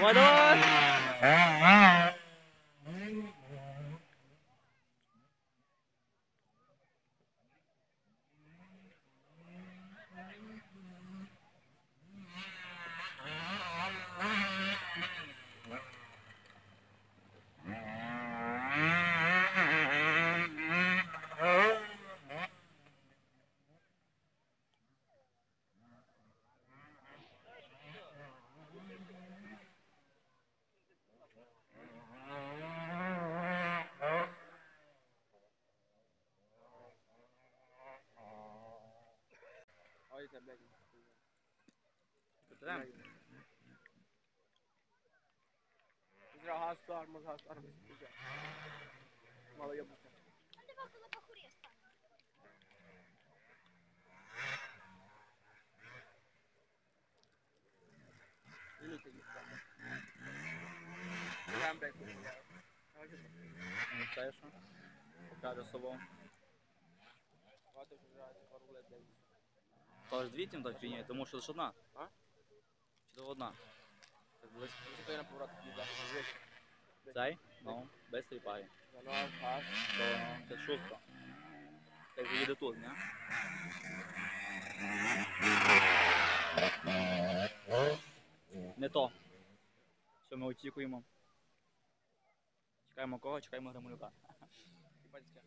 What up? Ой, це, блядь. Петрем? Зря газ тормоз, газ тормоз. пиздец. Мало ебнуться. А тебе коли похурє стане. Или ты не стал. Прям, блядь, пиздец. Ну це що? Покаже блядь. Тож дві тим так фігня, тому що лише одна. А? Чи то одна? Так близько. Если ты на поворот не дашь, Цей? Ну, без тріпає. Ну, газ. То це шустро. Так же їде тут, не? Не то. Все, ми очікуємо. Чекаємо кого? Чекаємо Гремулюка. Ебаньская.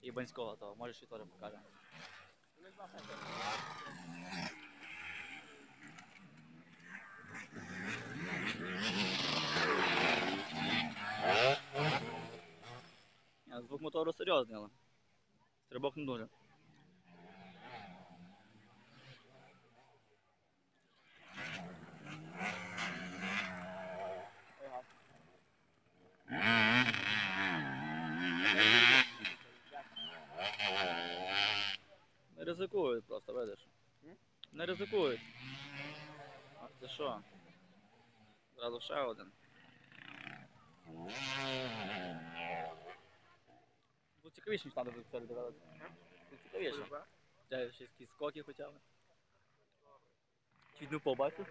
І Банського, то може ще теж покаже. Ну, не знаю, Ні, Звук мотору серйозний, але. Стрибок не дуже. Не ризикують просто, видиш. Не ризикують. Ах ти що? Зразу ще один. Тут цікавіше, ніж треба тут дивитися. Тут цікавіше. Це ще якісь скоки хоча б. Чуть не впав, бачиш?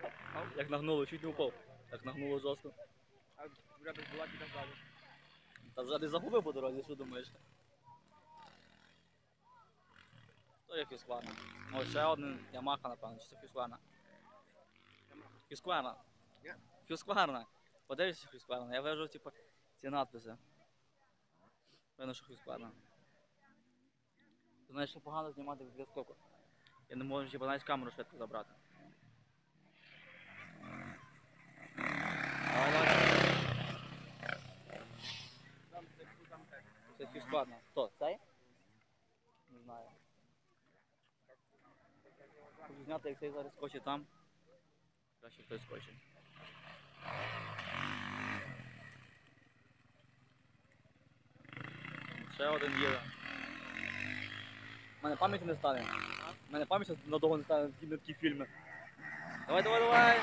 Як нагнуло, чуть не впав. Так нагнуло жорстко. А рядом була кіда ззаду. Та десь загубив по дорозі, що думаєш? То є Хюскварна. О, ще один Ямаха, напевно, чи це Хюскварна. Хюскварна. Ні. Подивишся Хюскварна. Я вижу, типу, ці надписи. Що Хюскварна. Знаєш, що погано знімати від скоку. Я не можу, типу, навіть камеру швидко забрати. Це. Це Хюскварна. Хто? Цей? Не знаю. Хочу зняти, як цей зараз скочить там. Краще хтось скочить. Ще один є. У мене пам'яті не стане. У мене пам'ять надовго не стане на такі- фільми. Давай, давай, давай!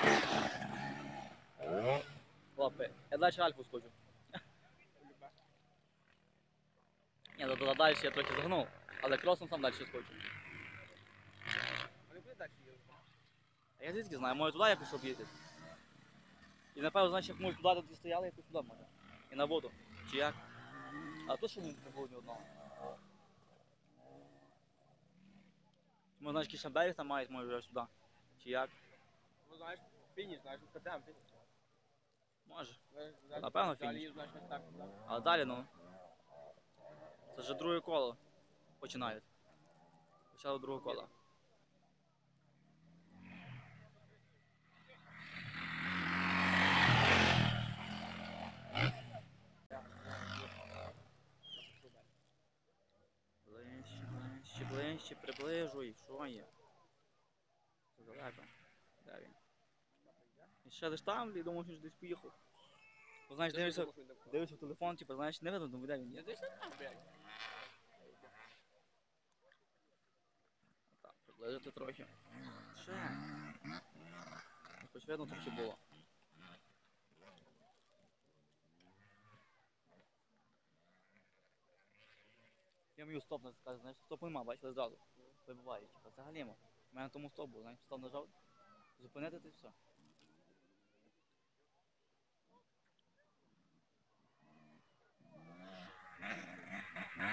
Лапи. Я далі Альфу скочу. Ні, ну, додалі я трохи загнув, але кросом сам далі скочу. А їздити? Я звідки знаю, може туди якось об'їздити. І напевно, значить, як може туди де стояли, якось туди може. І на воду. Чи як? А то що не було ні одного. Ми знаєш, якийсь берег там мають, може вже сюди. Чи як? Ну, знаєш, фініш, знаєш, ну, КТМ, фініш. Може. Знаєш, Напевно, фініш. А далі, ну. Це вже друге коло починають. Почало друге коло. Приближуй, що є? Це далеко. Де він? І ще лиш там, і думав, що десь поїхав. Бо знаєш, дивишся, дивишся в телефон, типу, знаєш, не видно, думаю, де він Я є. десь там, блядь. Так, приблизити трохи. Ще. Хоч видно, трохи було. Я мою стоп не скажу, знаєш, стоп нема, бачили зразу. Вибиває, типу, взагалі ма. У мене тому стоп був, знаєш, стоп нажав, зупинити ти все.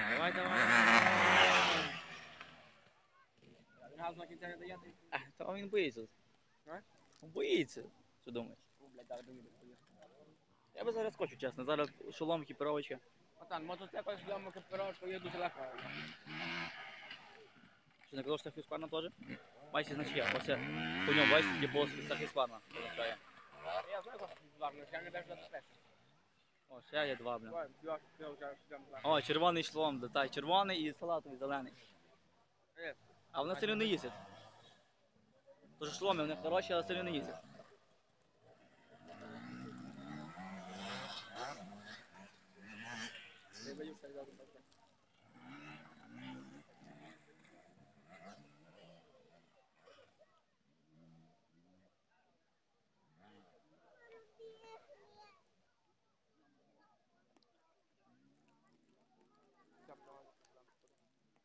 Давай, давай. Газ на кінця не дає. А, та він боїться. А? Він боїться. Що думаєш? Я би зараз скочу, чесно. Зараз шолом, екіпіровочка. Пацан, мотоцикл з льому капіровочку є дуже легко. Чи не казав, що це хіскварна теж? Значить я. Ось по ньому, бачите, є полоски, це хіскварна. означає. Я знаю, як це я не. О, ще є два, блін. О, червоний шлом, да, та, червоний і салатовий зелений. А вони одно не їздять. Тож шломи, вони хороші, але сильно не їздять.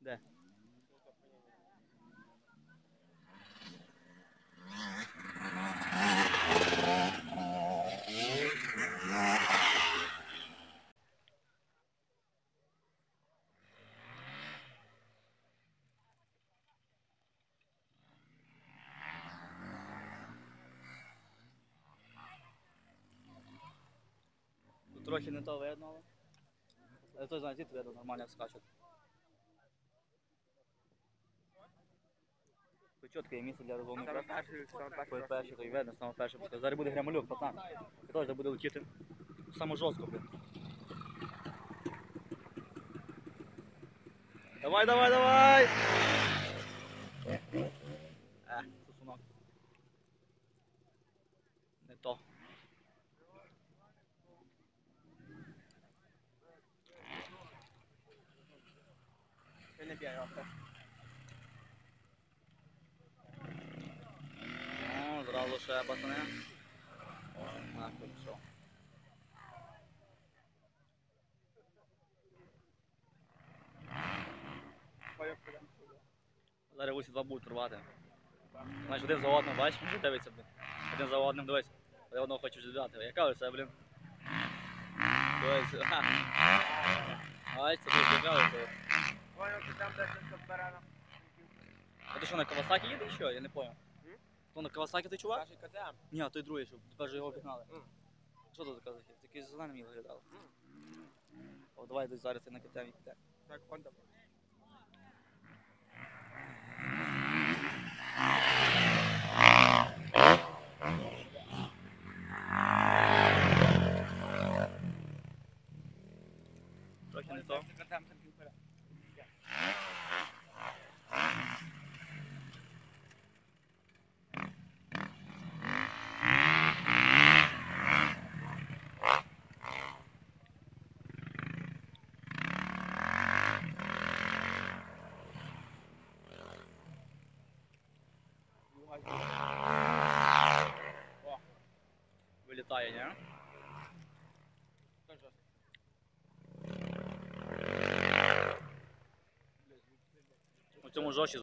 Де? Трохи не то видно, але. Той знає, звідти видно, нормально скачуть. Тут чітко є місце для Саме перший, саме перший. Перший, видно, саме перший. Зараз буде гремалюк, пацан. І теж буде летіти саме жорстко, блін. Давай, давай, давай! Е, сусунок. Не то. Я не б'ю, я Зразу ще пацани. Нахуй, що. Зараз усі два будуть рвати. Знаєш, один за одним, бачиш, вже дивиться, блін. Один за одним, дивись. Я одного хочу взяти. Яка оце, блін? Дивись. Бачиш, це дуже яка оце. А ти що, на Кавасакі їде що? Я не поняв. М? На Кавасакі ти чувак? Перший КТМ. Ні, а той другий, щоб тепер же його обігнали. Мгм. Що тут за казахи? Такий зелений мені виглядав. О, давай десь зараз я на КТМ піде. Так, Honda. Трохи не то. КТМ там півпера. Вилітає, ні? У цьому жоші